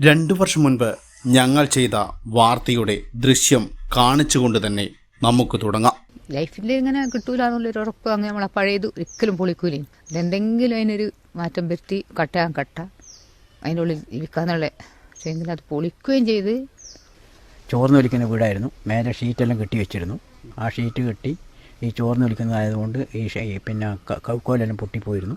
രണ്ടു വർഷം മുൻപ് ഞങ്ങൾ ചെയ്ത വാർത്തയുടെ ദൃശ്യം കാണിച്ചുകൊണ്ട് തന്നെ നമുക്ക് തുടങ്ങാം. ലൈഫിൽ ഇങ്ങനെ കിട്ടൂല എന്നുള്ളൊരു ഉറപ്പ് അങ്ങനെ നമ്മളെ പഴയത് ഒരിക്കലും പൊളിക്കൂലേ. എന്തെങ്കിലും അതിനൊരു മാറ്റം വരുത്തി കട്ടയാൻ കട്ട. അതിന്റെ ഉള്ളിൽ പക്ഷേ എങ്കിലും അത് പൊളിക്കുകയും ചെയ്ത് ചോർന്ന് വലിക്കുന്ന വീടായിരുന്നു. മേലെ ഷീറ്റെല്ലാം കെട്ടി വെച്ചിരുന്നു. ആ ഷീറ്റ് കെട്ടി ഈ ചോർന്ന് വലിക്കുന്നതായതുകൊണ്ട് ഈ പിന്നെ കൗക്കോലെല്ലാം പൊട്ടിപ്പോയിരുന്നു.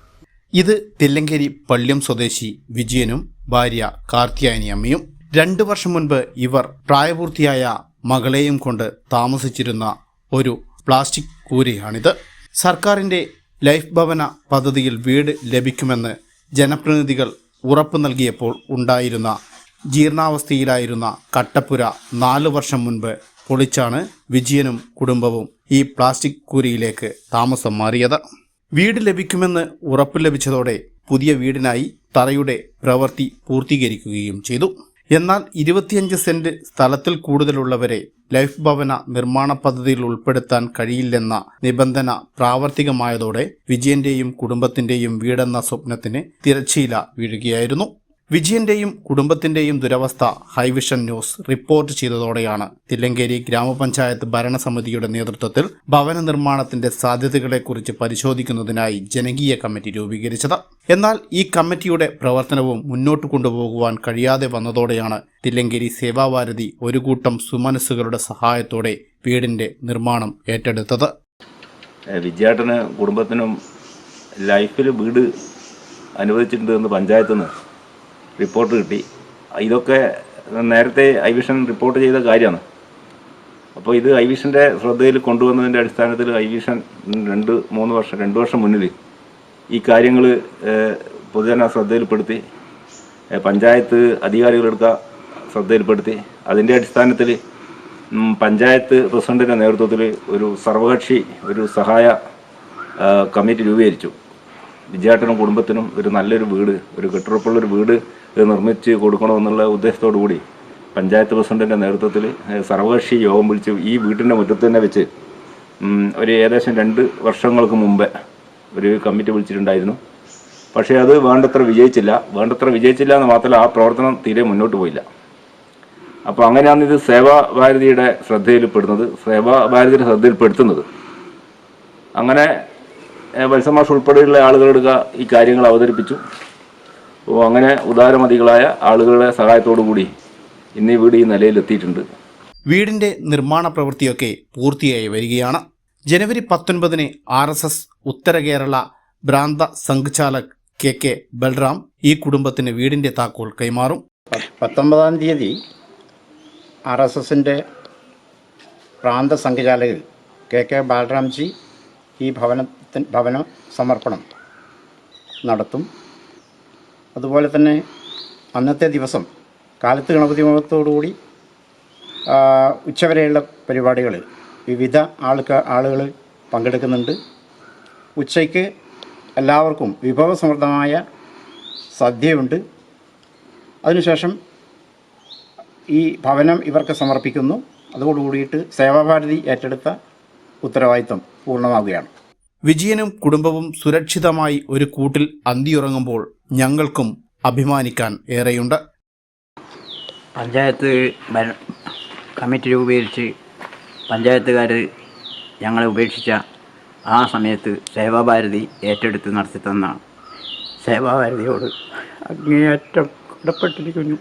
ഇത് തില്ലങ്കേരി പള്ള്യം സ്വദേശി വിജയനും ഭാര്യ കാർത്തിയായനി അമ്മയും. രണ്ടു വർഷം മുൻപ് ഇവർ പ്രായപൂർത്തിയായ മകളെയും കൊണ്ട് താമസിച്ചിരുന്ന ഒരു പ്ലാസ്റ്റിക് കൂരയാണിത്. സർക്കാരിന്റെ ലൈഫ് ഭവന പദ്ധതിയിൽ വീട് ലഭിക്കുമെന്ന് ജനപ്രതിനിധികൾ ഉറപ്പു നൽകിയപ്പോൾ ഉണ്ടായിരുന്ന ജീർണാവസ്ഥയിലായിരുന്ന കട്ടപ്പുര നാലു വർഷം മുൻപ് പൊളിച്ചാണ് വിജയനും കുടുംബവും ഈ പ്ലാസ്റ്റിക് കൂരയിലേക്ക് താമസം മാറിയത്. വീട് ലഭിക്കുമെന്ന് ഉറപ്പ് ലഭിച്ചതോടെ പുതിയ വീടിനായി തറയുടെ പ്രവൃത്തി പൂർത്തീകരിക്കുകയും ചെയ്തു. എന്നാൽ ഇരുപത്തിയഞ്ച് സെന്റ് സ്ഥലത്തിൽ കൂടുതലുള്ളവരെ ലൈഫ് ഭവന നിർമ്മാണ പദ്ധതിയിൽ ഉൾപ്പെടുത്താൻ കഴിയില്ലെന്ന നിബന്ധന പ്രാവർത്തികമായതോടെ വിജയന്റെയും കുടുംബത്തിന്റെയും വീടെന്ന സ്വപ്നത്തിന് തിരച്ചീല വീഴുകയായിരുന്നു. വിജയന്റെയും കുടുംബത്തിന്റെയും ദുരവസ്ഥ ഹൈവിഷൻ ന്യൂസ് റിപ്പോർട്ട് ചെയ്തതോടെയാണ് തില്ലങ്കേരി ഗ്രാമപഞ്ചായത്ത് ഭരണസമിതിയുടെ നേതൃത്വത്തിൽ ഭവന നിർമ്മാണത്തിന്റെ സാധ്യതകളെക്കുറിച്ച് പരിശോധിക്കുന്നതിനായി ജനകീയ കമ്മിറ്റി രൂപീകരിച്ചത്. എന്നാൽ ഈ കമ്മിറ്റിയുടെ പ്രവർത്തനവും മുന്നോട്ട് കൊണ്ടുപോകുവാൻ കഴിയാതെ വന്നതോടെയാണ് തില്ലങ്കേരി സേവാഭാരതി ഒരു കൂട്ടം സുമനസ്സുകളുടെ സഹായത്തോടെ വീടിന്റെ നിർമ്മാണം ഏറ്റെടുത്തത്. ഏഹ് വിജയേട്ടന് കുടുംബത്തിനും ലൈഫിൽ വീട് അനുവദിച്ചിട്ടുണ്ട് എന്ന് പഞ്ചായത്തിൽ നിന്ന് റിപ്പോർട്ട് കിട്ടി. ഇതൊക്കെ നേരത്തെ ഐവിഷൻ റിപ്പോർട്ട് ചെയ്ത കാര്യമാണ്. അപ്പോൾ ഇത് ഐവിഷന്റെ ശ്രദ്ധയിൽ കൊണ്ടുവന്നതിന്റെ അടിസ്ഥാനത്തിൽ ഐവിഷൻ രണ്ട് മൂന്ന് വർഷം രണ്ട് വർഷം മുന്നിൽ ഈ കാര്യങ്ങൾ പൊതുജന ശ്രദ്ധയിൽപ്പെടുത്തി പഞ്ചായത്ത് അധികാരികളെടുക്ക ശ്രദ്ധയിൽപ്പെടുത്തി. അതിന്റെ അടിസ്ഥാനത്തിൽ പഞ്ചായത്ത് പ്രസിഡന്റിന്റെ നേതൃത്വത്തിൽ ഒരു സർവകക്ഷി ഒരു സഹായ കമ്മിറ്റി രൂപീകരിച്ചു. വിജയാട്ടനും കുടുംബത്തിനും ഒരു നല്ലൊരു വീട് ഒരു കെട്ടുറപ്പുള്ളൊരു വീട് ഇത് നിർമ്മിച്ച് കൊടുക്കണമെന്നുള്ള ഉദ്ദേശത്തോടു കൂടി പഞ്ചായത്ത് പ്രസിഡന്റിന്റെ നേതൃത്വത്തിൽ സർവകക്ഷി യോഗം വിളിച്ച് ഈ വീട്ടിന്റെ മുറ്റത്ത് തന്നെ വെച്ച് ഒരു ഏകദേശം രണ്ട് വർഷങ്ങൾക്ക് മുമ്പ് ഒരു കമ്മിറ്റി വിളിച്ചിട്ടുണ്ടായിരുന്നു. പക്ഷേ അത് വേണ്ടത്ര വിജയിച്ചില്ല. വേണ്ടത്ര വിജയിച്ചില്ല എന്ന് മാത്രമല്ല ആ പ്രവർത്തനം തീരെ മുന്നോട്ട് പോയില്ല. അപ്പോൾ അങ്ങനെയാണ് ഇത് സേവാഭാരതിയുടെ ശ്രദ്ധയിൽപ്പെടുന്നത് സേവാഭാരതിയുടെ ശ്രദ്ധയിൽപ്പെടുത്തുന്നത്. അങ്ങനെ വത്സമാഷ് ഉൾപ്പെടെയുള്ള ആളുകളെടുക്ക ഈ കാര്യങ്ങൾ അവതരിപ്പിച്ചു. അപ്പോൾ അങ്ങനെ ഉദാരമതികളായ ആളുകളുടെ സഹായത്തോടു കൂടി ഇന്ന് ഈ വീട് ഈ നിലയിലെത്തിയിട്ടുണ്ട്. വീടിന്റെ നിർമ്മാണ പ്രവൃത്തിയൊക്കെ പൂർത്തിയായി വരികയാണ്. ജനുവരി പത്തൊൻപതിന് R S S Uttara Kerala ഭ്രാന്ത സംഘചാലക് കെ കെ ബൽറാം ഈ കുടുംബത്തിന് വീടിന്റെ താക്കോൽ കൈമാറും. പത്തൊമ്പതാം തീയതി ആർ എസ് എസിന്റെ പ്രാന്ത സംഘചാലകൻ കെ കെ ബാലറാംജി ഈ ഭവനത്തിന് ഭവന സമർപ്പണം നടത്തും. അതുപോലെ തന്നെ അന്നത്തെ ദിവസം കാലത്ത് ഗണപതി മുഖത്തോടുകൂടി ഉച്ചവരെയുള്ള പരിപാടികൾ വിവിധ ആൾക്ക് ആളുകൾ പങ്കെടുക്കുന്നുണ്ട്. ഉച്ചയ്ക്ക് എല്ലാവർക്കും വിഭവസമൃദ്ധമായ സദ്യയുണ്ട്. അതിനുശേഷം ഈ ഭവനം ഇവർക്ക് സമർപ്പിക്കുന്നു. അതോടുകൂടിയിട്ട് സേവാഭാരതി ഏറ്റെടുത്ത ഉത്തരവാദിത്വം പൂർണമാവുകയാണ്. വിജയനും കുടുംബവും സുരക്ഷിതമായി ഒരു കൂട്ടിൽ അന്തിയുറങ്ങുമ്പോൾ ഞങ്ങൾക്കും അഭിമാനിക്കാൻ ഏറെയുണ്ട്. പഞ്ചായത്ത് കമ്മിറ്റി രൂപീകരിച്ച് പഞ്ചായത്തുകാർ ഞങ്ങളെ ഉപേക്ഷിച്ച ആ സമയത്ത് സേവാഭാരതി ഏറ്റെടുത്ത് നടത്തി തന്ന സേവാഭാരതിയോട് അങ്ങേയറ്റം കടപ്പെട്ടിരിക്കുന്നു.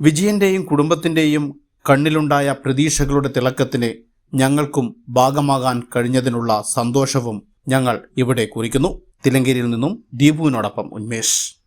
വിജയന്റെയും കുടുംബത്തിന്റെയും കണ്ണിലുണ്ടായ പ്രതീക്ഷകളുടെ തിളക്കത്തിന് ഞങ്ങൾക്കും ഭാഗമാകാൻ കഴിഞ്ഞതിനുള്ള സന്തോഷവും ഞങ്ങൾ ഇവിടെ കുറിക്കുന്നു. തിലങ്കേരിയിൽ നിന്നും ദീപുവിനോടൊപ്പം ഉന്മേഷ്.